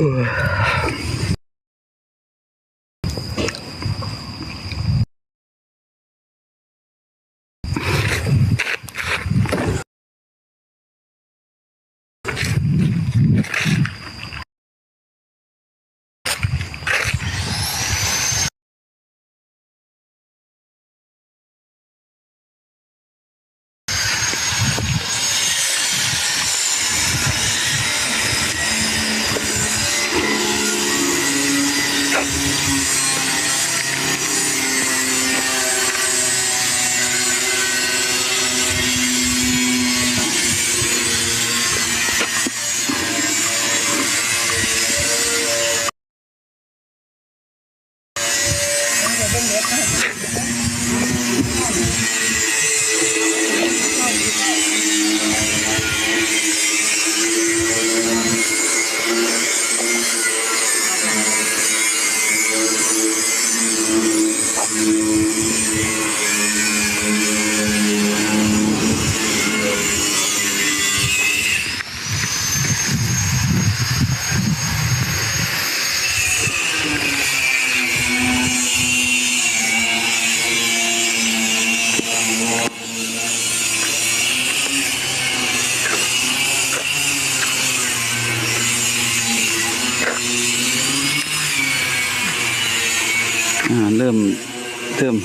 Ooh.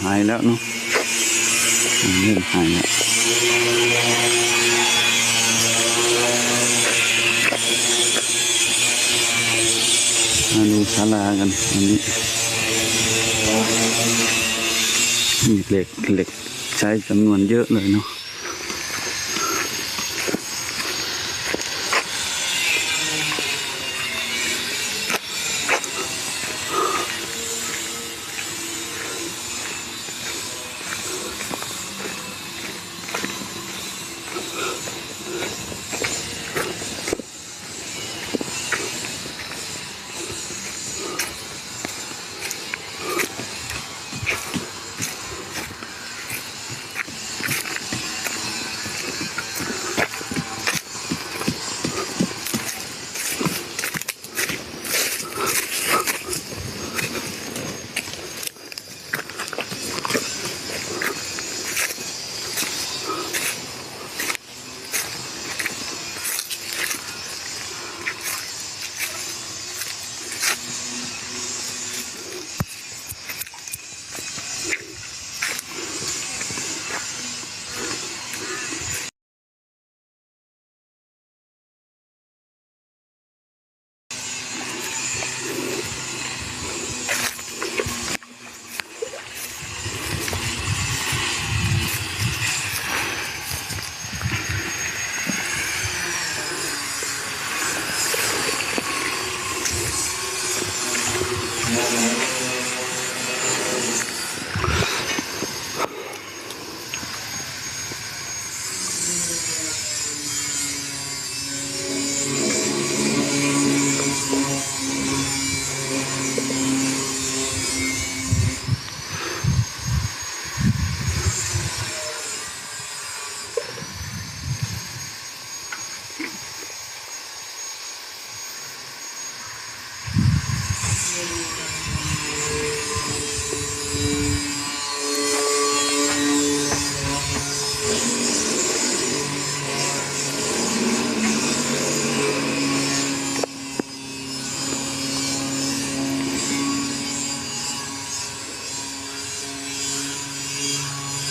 หายแล้วเนาะอ่าเริ่มหายแล้วมาดูศาลากันอันนี้มีเหล็กเหล็กใช้จำนวนเยอะเลยเนาะ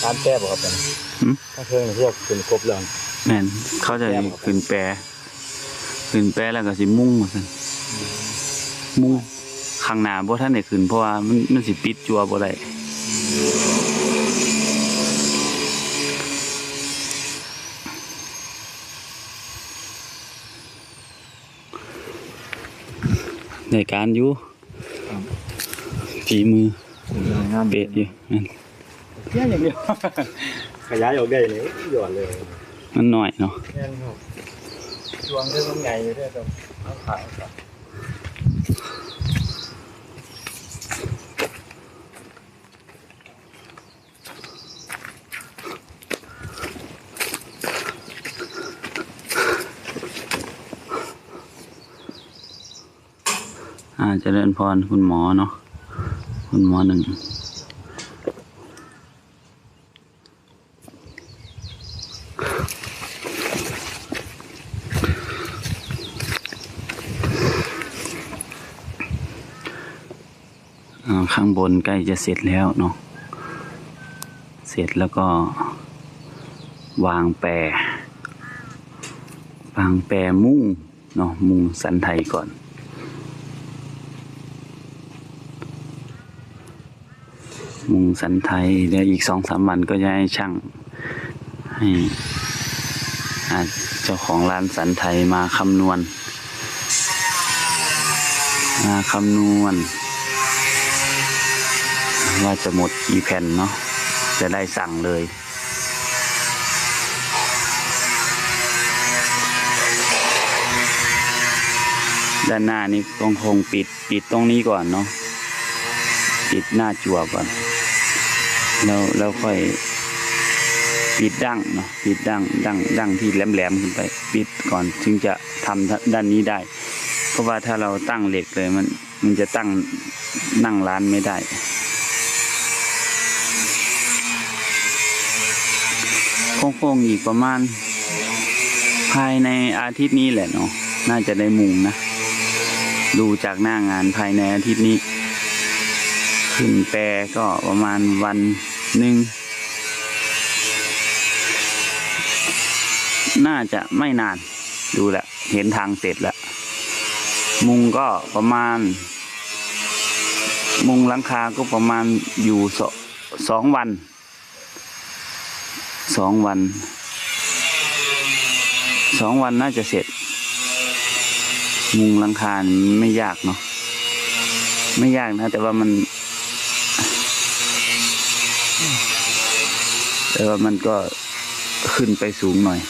ตามแก้บ่ครับผมหืม ถ้าเครื่องพวกเป็นครบเรื่องแม่นเขาจะขึ้นแปรขึ้นแปรแล้วก็สิมุ่งว่าซั่นมุ่งข้างหน้าบ่ทันได้ขึ้นเพราะว่ามันมันสิปิดจัวบ่ได้ในการอยู่ฝีมือ งานเป๊ะอยู่แม่นแค่อย่างเดียว ขยายออกได้นี่หยอดเลยมันน้อยเนาะแค่นี้ครับช่วงเรื่องมันใหญ่อยู่ด้วยครับต้องขายครับออ่าเจริญพรคุณหมอเนาะ คุณหมอหนึ่ง ข้างบนใกล้จะเสร็จแล้วเนาะเสร็จแล้วก็ วางแปรวางแปรมุ้งเนาะมุ้งสันไทยก่อน มุงสันไทยเดี๋ยวอีกสองสามวันก็จะให้ช่างให้เจ้าของร้านสันไทยมาคำนวณมาคำนวณ ว่าจะหมดกี่แผ่นเนาะจะได้สั่งเลยด้านหน้านี้ต้องคงปิดปิดตรงนี้ก่อนเนาะปิดหน้าจั่วก่อน แล้วแล้วค่อยปิดดั้งเนาะปิดดั้งดั้งดั้งที่แหลมๆขึ้นไป ปิดก่อนถึงจะทำด้านนี้ได้ เพราะว่าถ้าเราตั้งเหล็กเลยมันมันจะตั้งนั่งร้านไม่ได้ คงๆอีกประมาณ ภายในอาทิตย์นี้แหละเนาะน่าจะได้มุงนะ ดูจากหน้างานภายในอาทิตย์นี้ ขึ้นแปรก็ประมาณวันหนึ่งน่าจะไม่นานดูแหละ เห็นทางเสร็จแล้ว มุงก็ประมาณ มุงหลังคาก็ประมาณอยู่สสองวัน สองวันสองวันน่าจะเสร็จ มุงลังคาไม่ยากเนาะไม่ยากนะ แต่ว่ามัน แต่ว่ามันก็ขึ้นไปสูงหน่อย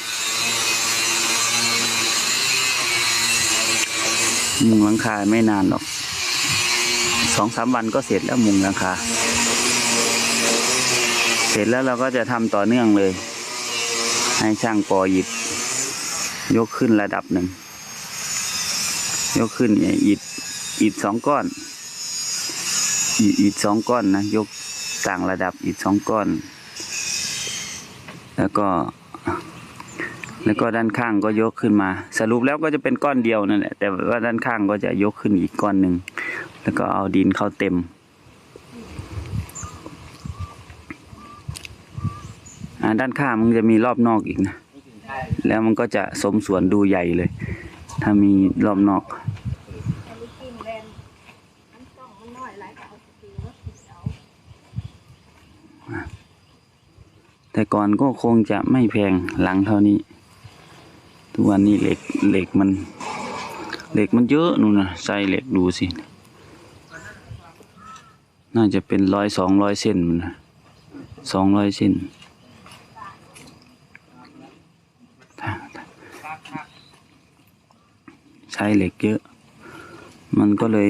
มุงลังคาไม่นานหรอกสองสามวันก็เสร็จแล้วมุงลังคา เสร็จแล้วเราก็จะทำต่อเนื่องเลย ให้ช่างปอหยิบ ยกขึ้นระดับหนึ่ง ยกขึ้นเนี่ยอิฐอิฐสองก้อนอิฐอิฐสองก้อนนะ ยกต่างระดับอิฐสองก้อน แล้วก็ แล้วก็ด้านข้างก็ยกขึ้นมา สรุปแล้วก็จะเป็นก้อนเดียวนั่นแหละแต่ว่าด้านข้างก็จะยกขึ้นอีกก้อนหนึ่งแล้วก็เอาดินเข้าเต็ม อ่า ด้านข้างมันจะมีรอบนอกอีกนะ แล้วมันก็จะสมส่วนดูใหญ่เลย ถ้ามีรอบนอกแต่ก่อนก็คงจะไม่แพงหลังเท่านี้ ทุกวันนี้เหล็กเหล็กมัน เหล็กมันเยอะนู่นนะใส่เหล็กดูสิ น่าจะเป็นร้อยสองร้อยเส้นมันนะสองร้อยเส้น ช้เหล็กเยอะ มันก็เลย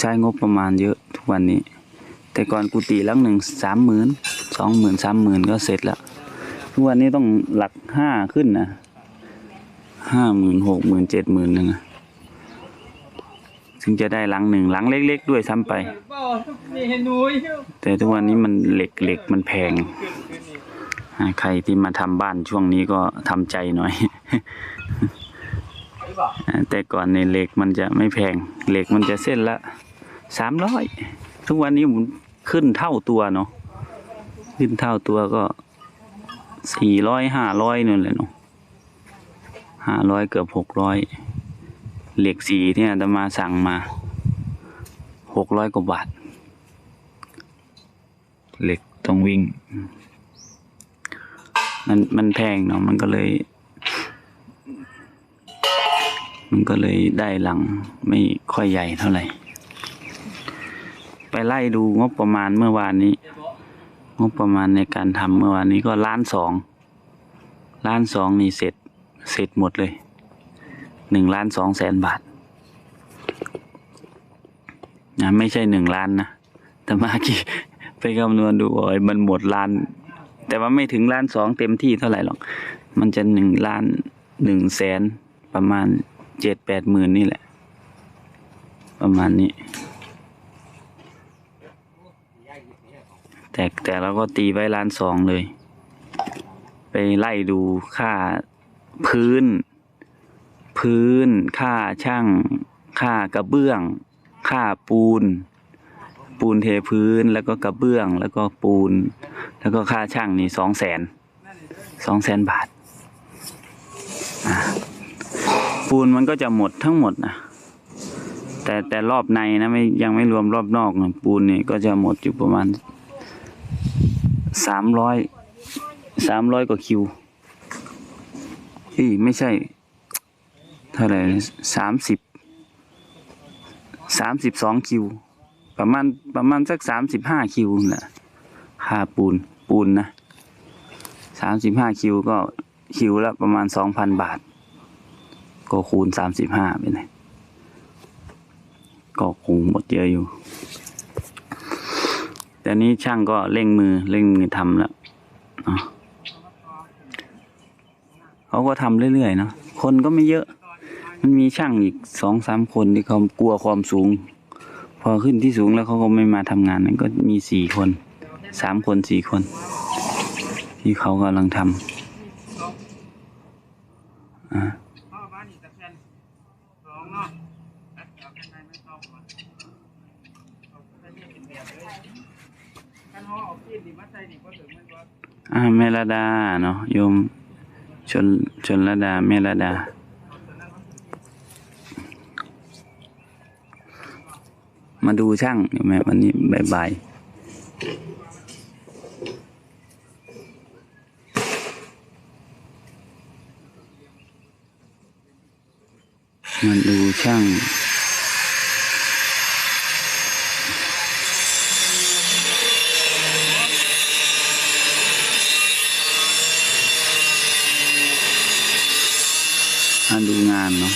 ใช้งบประมาณเยอะทุกวันนี้ แต่ก่อนกุฏิลังหนึ่งสามหมื่นสองหมื่นสามหมื่นก็เสร็จแล้ว ทุกวันนี้ต้องหลักห้าขึ้นนะห้าหมื่นหกหมื่นเจ็ดหมื่นนึงถึงจะได้หลังหนึ่งหลังเล็ก ๆ ด้วยซ้ำไป แต่ทุกวันนี้มันเหล็กเหล็กมันแพงใครที่มาทำบ้านช่วงนี้ก็ทำใจหน่อย แต่ก่อนในเหล็กมันจะไม่แพงเหล็กมันจะเส้นละสามร้อยทุกวันนี้มันขึ้นเท่าตัวเนาะขึ้นเท่าตัวก็สี่ร้อยห้าร้อยนั่นแหละเนาะห้าร้อยเกือบหกร้อยเหล็กสีเนี่ยจะมาสั่งมาหกร้อยกว่าบาทเหล็กต้องวิ่ง มันมันแพงเนาะมันก็เลย มันก็เลยได้หลังไม่ค่อยใหญ่เท่าไหร่ ไปไล่ดูงบประมาณเมื่อวานนี้ งบประมาณในการทำเมื่อวานนี้ก็ล้านสองล้านสองนี่เสร็จเสร็จหมดเลยหนึ่งล้านสองแสนบาทนะไม่ใช่หนึ่งล้านนะแต่เมื่อกี้ไปคำนวณดูโอ้ยมันหมดล้าน แต่ว่าไม่ถึงล้านสองเต็มที่เท่าไหร่หรอก มันจะหนึ่งล้านหนึ่งแสนประมาณ เจ็ดแปดหมื่นนี่แหละ ประมาณนี้ แต่แต่เราก็ตีไว้ล้านสองเลย ไปไล่ดูค่าพื้น พื้น ค่าช่าง ค่ากระเบื้อง ค่าปูน ปูนเทพื้นแล้วก็กระเบื้องแล้วก็ปูน แล้วก็ค่าช่างนี่สองแสนสองแสนบาทอะ ปูนมันก็จะหมดทั้งหมดนะแต่แต่รอบในนะไม่ยังไม่รวมรอบนอกนะปูนนี่ก็จะหมดอยู่ประมาณสามร้อยสามร้อยกว่าคิวอีไม่ใช่ เท่าไหร่สามสิบสามสิบสองคิว ประมาณประมาณสักสามสิบห้าคิวนะค่าปูนปูนนะสามสิบห้าคิวก็คิวละประมาณสองพันบาท ก็คูณสามสิบห้าไปเลยก็คงหมดเยอะอยู่ แต่นี้ช่างก็เร่งมือเร่งมือทำแล้วเนาะเขาก็ทำเรื่อยๆเนาะคนก็ไม่เยอะ มันมีช่างอีกสองสามคนที่เขากลัวความสูง พอขึ้นที่สูงแล้วเขาก็ไม่มาทำงานนั้นก็มีสี่คนสามคนสี่คน ที่เขากำลังทำอ่า อ่าเมลดาเนาะโยมชนชนระดาเมลดา มาดูช่างอยู่ไหมวันนี้บ่ายๆมาดูช่าง มาดูงานเนาะ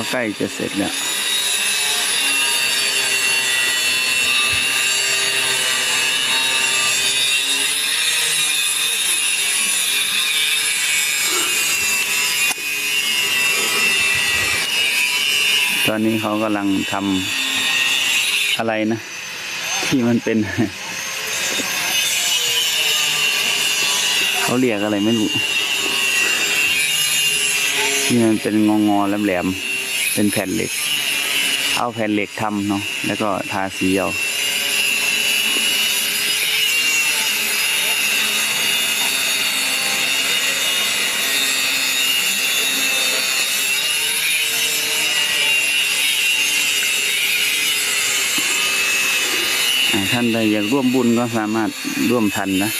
ก็ใกล้จะเสร็จแล้วตอนนี้เขากำลังทำอะไรนะ ที่มันเป็น เขาเรียกอะไรไม่รู้ที่มันเป็นงองอๆแหลมๆ เป็นแผ่นเหล็ก เอาแผ่นเหล็กทำเนาะแล้วก็ทาสีเอาอ่าท่านใดอยากร่วมบุญก็สามารถร่วมทันนะ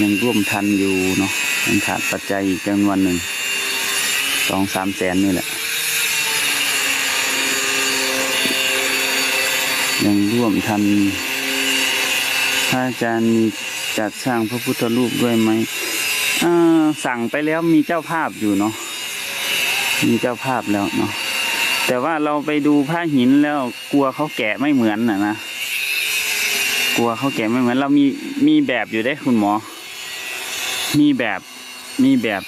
ยังร่วมทันอยู่เนาะยังขาดปัจจัยอีกจำนวนหนึ่งสองสามแสนนี่แหละ ยังร่วมทันพระอาจารย์มีจัดสร้างพระพุทธรูปด้วยไหมสั่งไปแล้วมีเจ้าภาพอยู่เนาะมีเจ้าภาพแล้วเนาะแต่ว่าเราไปดูพระหินแล้วกลัวเขาแกะไม่เหมือนน่ะนะกลัวเขาแกะไม่เหมือน เรามีมีแบบอยู่ได้คุณหมอ มีแบบมีแบบ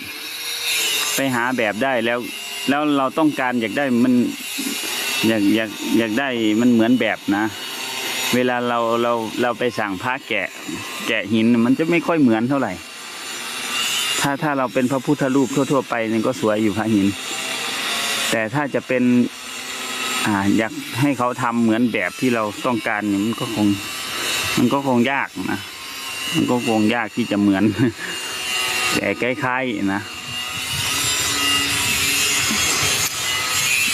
ไปหาแบบได้แล้ว แล้วเราต้องการอยากได้มัน อยากอยากอยากได้มันเหมือนแบบนะ เวลาเราเราเราไปสั่งพระแกะ แกะหินมันจะไม่ค่อยเหมือนเท่าไหร่ ถ้าถ้าเราเป็นพระพุทธรูปทั่ว ๆ ไปนี่ก็สวยอยู่พระหิน แต่ถ้าจะเป็นอ่าอยากให้เขาทำเหมือนแบบที่เราต้องการเนี่ยมันก็คง มันก็คงยากนะ มันก็คงยากที่จะเหมือน แต่คล้ายๆนะ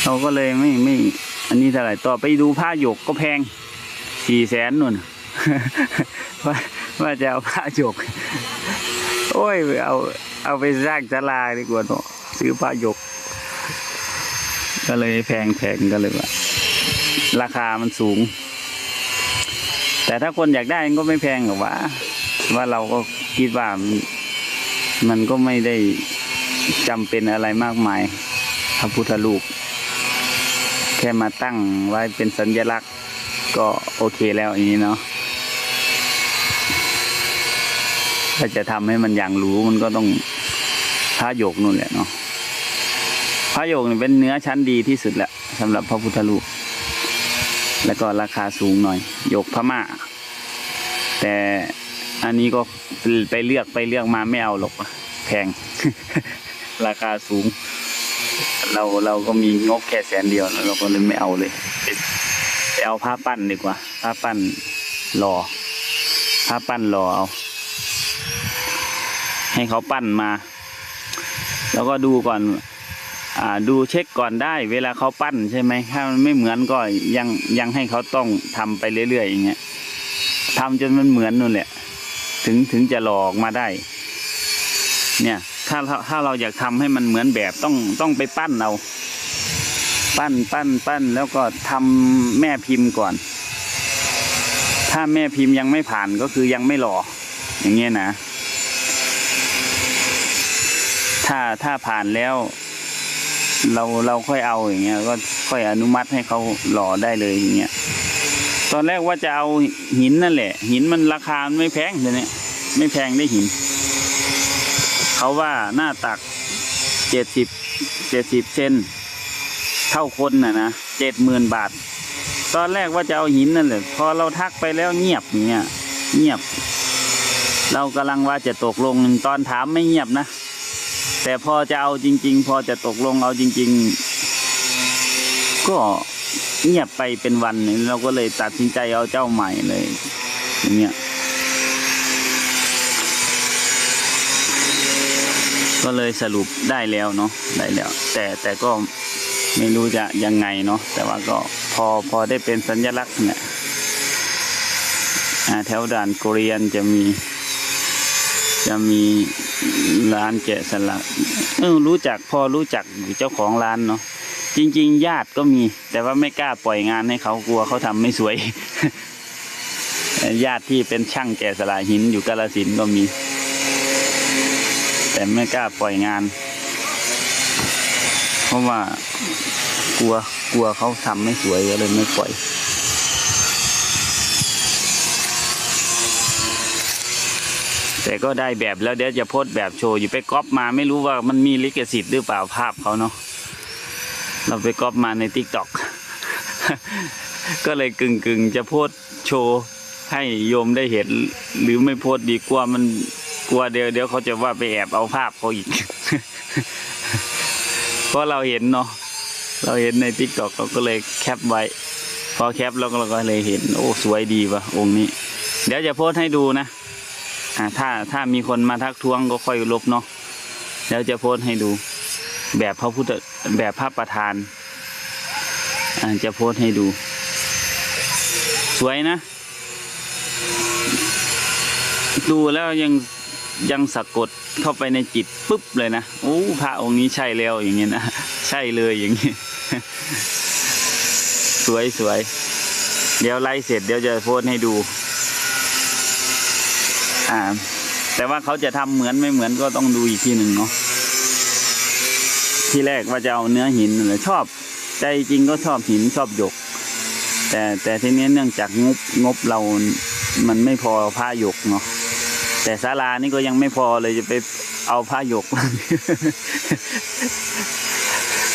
เราก็เลยไม่ไม่ อันนี้เท่าไหร่ต่อไปดูผ้าหยกก็แพงสี่แสนนู่นว่าว่าจะเอาผ้าหยก โอ้ยเอาเอาไปสร้างศาลาดีกว่าเนาะซื้อผ้าหยก ก็เลยแพงแพงก็เลยว่า ราคามันสูง แต่ถ้าคนอยากได้ก็ไม่แพงหรอกว่า ว่าเราก็คิดว่ามันก็ไม่ได้จำเป็นอะไรมากมายพระพุทธรูป ค่มาตั้งไว้เป็นสัญลักษณ์ก็โอเคแล้วอย่างนี้เนาะถ้าจะทำให้มันอย่างรู้มันก็ต้องพระหยกนู่นแหละเนาะพระหยกนี่เป็นเนื้อชั้นดีที่สุดแหละสำหรับพระพุทธรูป แล้วก็ราคาสูงหน่อยหยกพม่า แต่อันนี้ก็ไปเลือกไปเลือกมาไม่เอาหรอกแพง ราคาสูง เราเราก็มีงบแค่แสนเดียว เราก็เลยไม่เอาเลยไปเอาผ้าปั้นดีกว่า ผ้าปั้นรอผ้าปั้นรอเอา ให้เขาปั้นมา แล้วก็ดูก่อน อ่าดูเช็คก่อนได้ เวลาเขาปั้นใช่ไหมถ้ามันไม่เหมือนก็ยังยังให้เขาต้องทำไปเรื่อยๆอย่างเงี้ยทำจนมันเหมือนนู่นแหละ ถึงถึงจะหลอกมาได้ เนี่ย ถ้าถ้าเราอยากทำให้มันเหมือนแบบต้องต้องไปปั้นเอา ปั้นปั้นปั้นแล้วก็ทำแม่พิมพ์ก่อน ถ้าแม่พิมพ์ยังไม่ผ่านก็คือยังไม่หล่ออย่างเงี้ยนะ ถ้าถ้าผ่านแล้ว เราเราค่อยเอาอย่างเงี้ย ก็ค่อยอนุมัติให้เขาหล่อได้เลยอย่างเงี้ยตอนแรกว่าจะเอาหินนั่นแหละ หินมันราคาไม่แพงเลยเนี่ยไม่แพงได้หิน เขาว่าหน้าตักเจ็ดสิบเจ็ดสิบเซนเท่าคนน่ะนะเจ็ดหมื่นบาท ตอนแรกว่าจะเอาหินนั่นแหละพอเราทักไปแล้วเงียบอย่างเงี้ยเงียบ เรากำลังว่าจะตกลงตอนถามไม่เงียบนะ แต่พอจะเอาจริง ๆ พอจะตกลงเอาจริง ๆ ก็เงียบไปเป็นวันเราก็เลยตัดสินใจเอาเจ้าใหม่เลยอย่างเงี้ย ก็เลยสรุปได้แล้วเนาะได้แล้ว แต่แต่ก็ไม่รู้จะยังไงเนาะแต่ว่าก็พอพอได้เป็นสัญลักษณ์เนี่ยแถวด่านโกเรียนจะมี จะมีร้านแกะสลักเออรู้จักพอรู้จักเจ้าของร้านเนาะจริง ๆ ญาติก็มี แต่ว่าไม่กล้าปล่อยงานให้เขากลัวเขาทำไม่สวย ญาติที่เป็นช่างแกะสลักหินอยู่กาลสินก็มี แต่ไม่กล้าปล่อยงาน เพราะว่ากลัวกลัวเขาทำไม่สวยก็เลยไม่ปล่อยแต่ก็ได้แบบแล้วเดี๋ยวจะโพสแบบโชว์อยู่ไปก๊อปมาไม่รู้ว่ามันมีลิขสิทธิ์หรือเปล่าภาพเขาเนาะเราไปก๊อปมาในทิกตอกก็เลยกึ่งกึ่งๆจะโพสโชว์ให้โยมได้เห็น หรือไม่โพสดีกว่ามัน กลัวเดี๋ยวเดี๋ยวเขาจะว่าไปแอบเอาภาพเขาอีก เพราะเราเห็นเนาะเราเห็นในทิกตอกเราก็เลยแคปไว้ พอแคปแล้วก็เราก็เลยเห็น โอ้สวยดีวะองค์นี้ เดี๋ยวจะโพสให้ดูนะอ่าถ้าถ้ามีคนมาทักท้วงก็ค่อยลบเนาะแล้วจะโพสให้ดู แบบพระพุทธแบบพระประธานอ่าจะโพสให้ดู สวยนะ ดูแล้วยัง ยังสะกดเข้าไปในจิตปุ๊บเลยนะโอ้พระองค์นี้ใช่แล้วอย่างเงี้ยนะใช่เลยอย่างงี้สวยสวยเดี๋ยวไลฟ์เสร็จเดี๋ยวจะโพสให้ดู อ่า แต่ว่าเขาจะทำเหมือนไม่เหมือนก็ต้องดูอีกทีหนึ่งเนาะที่แรกว่าจะเอาเนื้อหินนั่นแหละชอบ ใจจริงก็ชอบหินชอบหยก แต่แต่ทีนี้เนื่องจากงบงบเรา มันไม่พอผ้าหยกเนาะ แต่ศาลานี่ก็ยังไม่พอเลยจะไปเอาผ้าหยก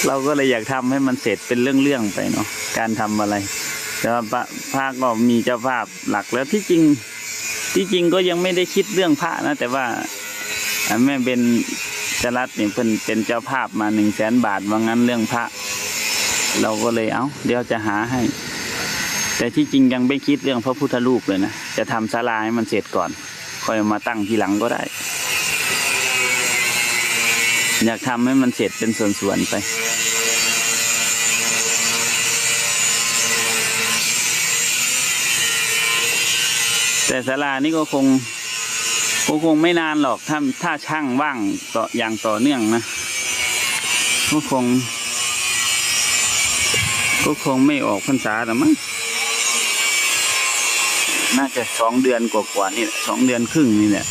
เราก็เลยอยากทำให้มันเสร็จเป็นเรื่องๆไปเนาะการทำอะไร แต่ว่าพระก็มีเจ้าภาพหลักแล้วที่จริง ที่จริงก็ยังไม่ได้คิดเรื่องพระนะ แต่ว่าอ่าแม่เป็นจรัสเนี่ยเป็นเป็นเจ้าภาพมาหนึ่งแสนบาทว่างั้นเรื่องพระ เราก็เลยเอาเดี๋ยวจะหาให้ แต่ที่จริงยังไม่คิดเรื่องพระพุทธรูปเลยนะ จะทำศาลาให้มันเสร็จก่อน ค่อยมาตั้งทีหลังก็ได้ อยากทำให้มันเสร็จเป็นส่วนๆไปแต่ศาลานี่ก็คงก็คงไม่นานหรอกถ้าถ้าช่างว่างต่ออย่างต่อเนื่องนะก็คง ก็คงไม่ออกพรรษาหรอกมั้ง น่าจะสองเดือนกว่าๆนี่สองเดือนครึ่งนี่แหละ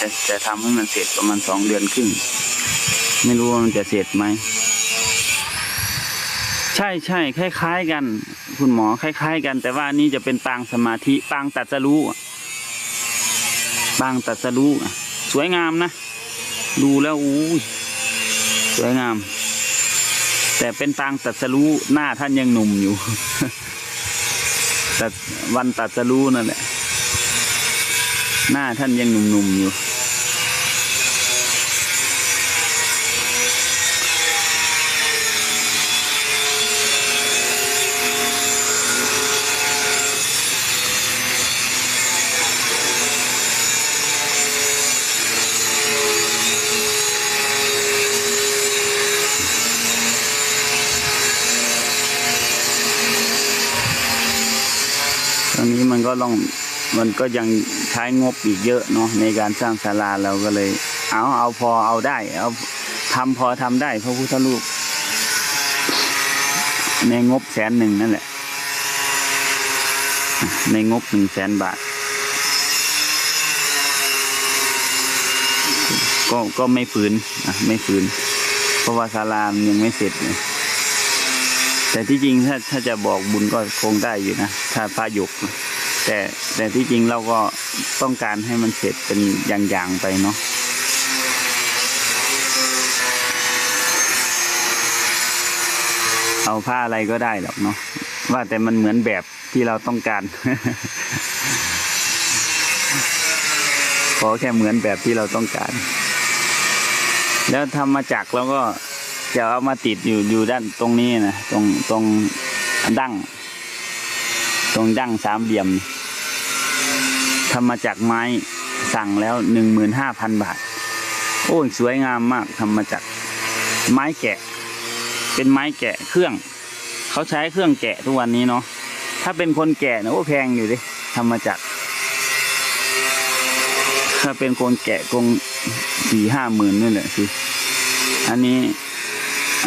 จะจะทำให้มันเสร็จประมาณสองเดือนครึ่ง ไม่รู้ว่ามันจะเสร็จไหม ใช่ใช่คล้าย ๆ กัน คุณหมอคล้าย ๆ กัน แต่ว่านี้จะเป็นปางสมาธิปางตัดสรู้ปางตัดสรู้สวยงามนะ ดูแล้วอู้ยสวยงาม แต่เป็นปางตัดสรู้หน้าท่านยังหนุ่มอยู่ แต่วันตัดสรู้นั่นแหละหน้าท่านยังหนุ่มๆอยู่ ต้องมันก็ยังใช้งบอีกเยอะเนาะในการสร้างศาลาเราก็เลย เอาเอาพอเอาได้ เอาทำพอทำได้พระพุทธรูปในงบแสนหนึ่งนั่นแหละ ในงบหนึ่งแสนบาท ก็ก็ไม่ฝืนอะไม่ฝืน เพราะว่าศาลามยังไม่เสร็จเลยแต่ที่จริงถ้าถ้าจะบอกบุญก็คงได้อยู่นะ ถ้าพระหยกนะ แต่แต่ที่จริงเราก็ต้องการให้มันเสร็จเป็นอย่างๆไปเนาะเอาผ้าอะไรก็ได้หรอกเนาะว่าแต่มันเหมือนแบบที่เราต้องการ ขอแค่เหมือนแบบที่เราต้องการ แล้วทำมาจากเราก็จะเอามาติดอยู่อยู่ด้านตรงนี้นะตรงตรงดั้ง ตรงดั้งสามเหลี่ยมทำมาจากไม้สั่งแล้วหนึ่งหมื่นห้าพันบาท โอ้ยสวยงามมากทำมาจากไม้แกะ เป็นไม้แกะเครื่อง เขาใช้เครื่องแกะทุกวันนี้เนาะถ้าเป็นคนแกะนะโอ้แพงอยู่ดิทำมาจาก ถ้าเป็นคนแกะคงสี่ห้าหมื่นนี่แหละสิอันนี้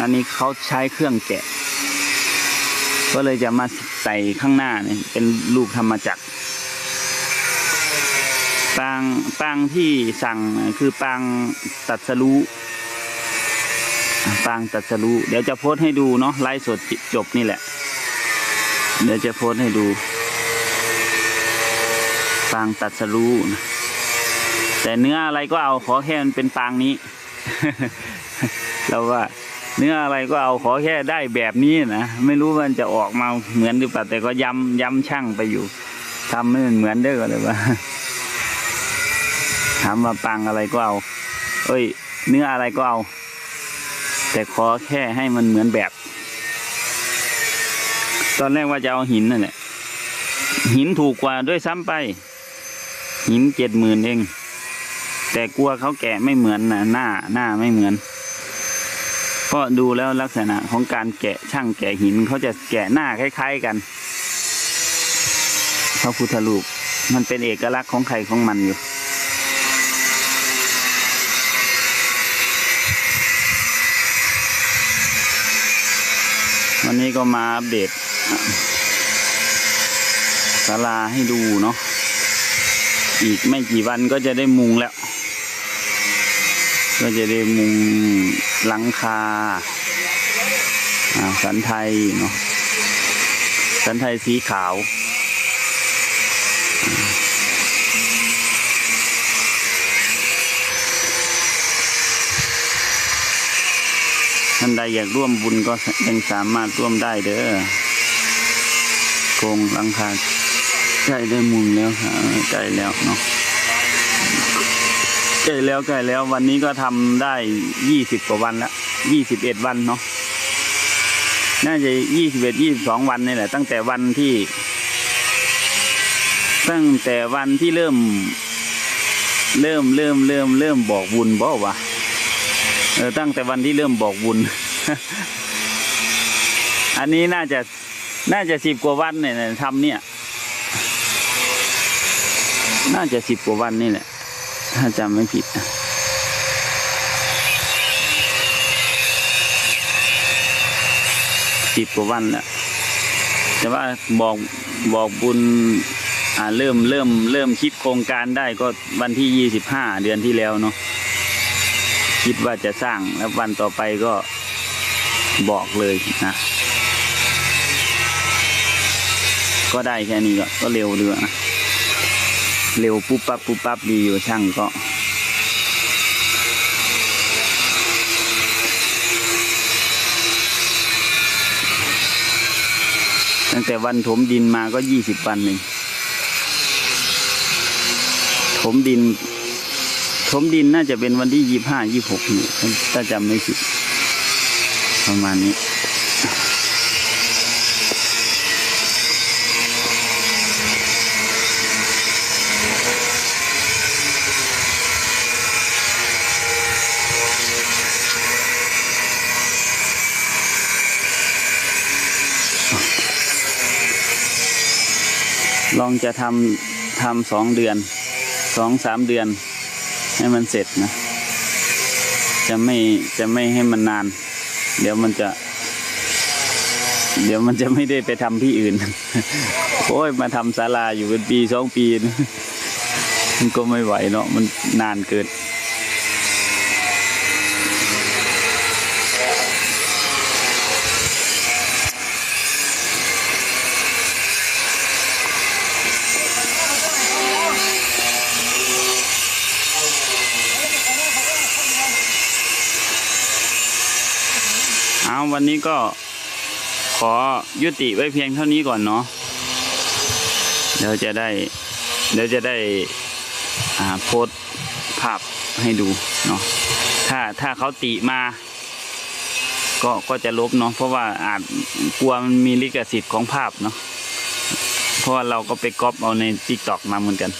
อันนี้เขาใช้เครื่องแกะ ก็เลยจะมา ใส่ข้างหน้าเนี่ยเป็นรูปธรรมจักรปางปางที่สั่งคือปางตัดสรู้ปางตัดสรู้เดี๋ยวจะโพสต์ให้ดูเนาะไลฟ์สดจบนี่แหละ เดี๋ยวจะโพสต์ให้ดู ปางตัดสรู้แต่เนื้ออะไรก็เอาขอแค่มันเป็นปางนี้ เราว่า เนื้ออะไรก็เอาขอแค่ได้แบบนี้นะไม่รู้มันจะออกมาเหมือนหรือเปล่าแต่ก็ย้ำย้ำช่างไปอยู่ทำให้มันเหมือนเด้อก็เลยว่าถามว่าปังอะไรก็เอา เอ้ย เนื้ออะไรก็เอา แต่ขอแค่ให้มันเหมือนแบบ ตอนแรกว่าจะเอาหินนั่นแหละหินถูกกว่าด้วยซ้ำไป หินเจ็ดหมื่นเอง แต่กลัวเขาแกะไม่เหมือนนะหน้าหน้าไม่เหมือน เพราะดูแล้วลักษณะของการแกะช่างแกะหินเขาจะแกะหน้าคล้ายๆกันพระพุทธรูปมันเป็นเอกลักษณ์ของใครของมันอยู่วันนี้ก็มาอัปเดตศาลาให้ดูเนาะอีกไม่กี่วันก็จะได้มุงแล้ว ก็จะได้มุง หลังคาอ่าสันไทยเนาะสันไทยสีขาว ท่านใดอยากร่วมบุญก็ยังสามารถร่วมได้เด้อโครงหลังคาใกล้ได้มุงแล้วค่ะใกล้แล้วเนาะ ใกล้แล้วใกล้แล้ววันนี้ก็ทำได้ยี่สิบกว่าวันละยี่สิบเอ็ดวันเนาะน่าจะยี่สิบเอ็ดยี่สิบสองวันนี่แหละ ตั้งแต่วันที่ ตั้งแต่วันที่เริ่ม เริ่มเริ่มเริ่มเริ่มบอกบุญบอกว่าเออตั้งแต่วันที่เริ่มบอกบุญ อันนี้น่าจะน่าจะสิบกว่าวันเนี่ยทำเนี่ย น่าจะสิบกว่าวันนี่แหละ ถ้าจำไม่ผิดนะสิบกว่าวันแล้วแต่ว่าบอกบอกบุญอ่าเริ่มเริ่มเริ่มคิดโครงการได้ก็วันที่ยี่สิบห้าเดือนที่แล้วเนาะคิดว่าจะสร้างแล้ววันต่อไปก็บอกเลยนะ ก็ได้แค่นี้ก็ก็เร็วเรือนะ เร็วปุ๊บปั๊บปุ๊บปั๊บดีอยู่ช่างก็ตั้งแต่วันถมดินมาก็ยี่สิบวันเองถมดิน ถมดินน่าจะเป็นวันที่ยี่ห้ายี่หกนี่ถ้าจำไม่ผิดประมาณนี้ องจะทำทำสองเดือนสองสามเดือน ให้มันเสร็จนะ จะไม่จะไม่ให้มันนาน เดี๋ยวมันจะ เดี๋ยวมันจะไม่ได้ไปทำที่อื่น โอ้ยมาทำศาลาอยู่เป็นปีสองปี มันก็ไม่ไหวเนาะมันนานเกิน วันนี้ก็ขอยุติไว้เพียงเท่านี้ก่อนเนาะเดี๋ยวจะได้ เดี๋ยวจะได้อาโพสภาพให้ดูเนาะถ้าถ้าเขาติมา ก็ก็จะลบเนาะเพราะว่าอาจกลัวมันมีลิขสิทธิ์ของภาพเนาะเพราะว่าเราก็ไปก๊อปเอาใน t ิ k t o k มาเหมือนกัน